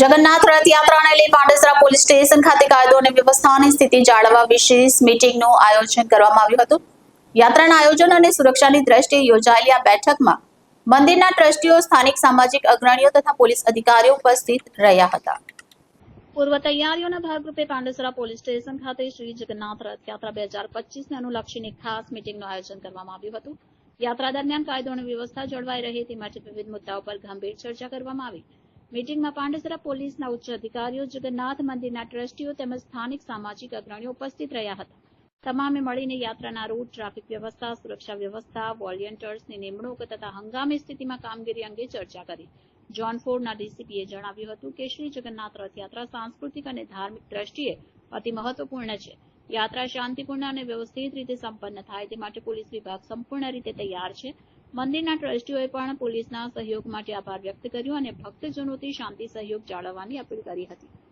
જગન્નાથ રથયાત્રાને લઈ Pandesara police station ખાતે કાયદો અને વ્યવસ્થાની સ્થિતિ જાળવવા વિશેષ મીટિંગનું આયોજન કરવામાં આવ્યું હતું. યાત્રાના આયોજન અને સુરક્ષાની દ્રષ્ટિએ યોજાયેલી આ બેઠકમાં મંદિરના ટ્રસ્ટીઓ, સ્થાનિક સામાજિક અગ્રણીઓ તથા પોલીસ અધિકારીઓ ઉપસ્થિત રહ્યા હતા. પૂર્વ તૈયારીઓના ભાગરૂપે પાંડેસરા પોલીસ સ્ટેશન ખાતે શ્રી જગન્નાથ રથયાત્રા બે હજાર પચીસને અનુલક્ષીને ખાસ મીટિંગનું આયોજન કરવામાં આવ્યું હતું. યાત્રા દરમિયાન કાયદો અને વ્યવસ્થા જળવાઈ રહે તે માટે વિવિધ મુદ્દાઓ પર ગંભીર ચર્ચા કરવામાં આવી. મીટિંગમાં પાંડેસરા પોલીસના ઉચ્ચ અધિકારીઓ, જગન્નાથ મંદિરના ટ્રસ્ટીઓ તેમજ સ્થાનિક સામાજિક અગ્રણીઓ ઉપસ્થિત રહ્યા હતા. તમામે મળીને યાત્રાના રૂટ ટ્રાફિક વ્યવસ્થા, સુરક્ષા વ્યવસ્થા વોલિયન્ટર્સની નિમણૂક તથા હંગામી સ્થિતિમાં કામગીરી અંગે ચર્ચા કરી. જોન ફોર્ડના ડીસીપીએ જણાવ્યું હતું કે શ્રી જગન્નાથ રથયાત્રા સાંસ્કૃતિક અને ધાર્મિક દ્રષ્ટિએ અતિ મહત્વપૂર્ણ છે. યાત્રા શાંતિપૂર્ણ અને વ્યવસ્થિત રીતે સંપન્ન થાય તે માટે પોલીસ વિભાગ સંપૂર્ણ રીતે તૈયાર છે. મંદિરના ટ્રસ્ટીઓએ પણ પોલીસના સહયોગ માટે આભાર વ્યક્ત કર્યો અને ભક્તજનોથી શાંતિ સહયોગ જાળવવાની અપીલ કરી હતી.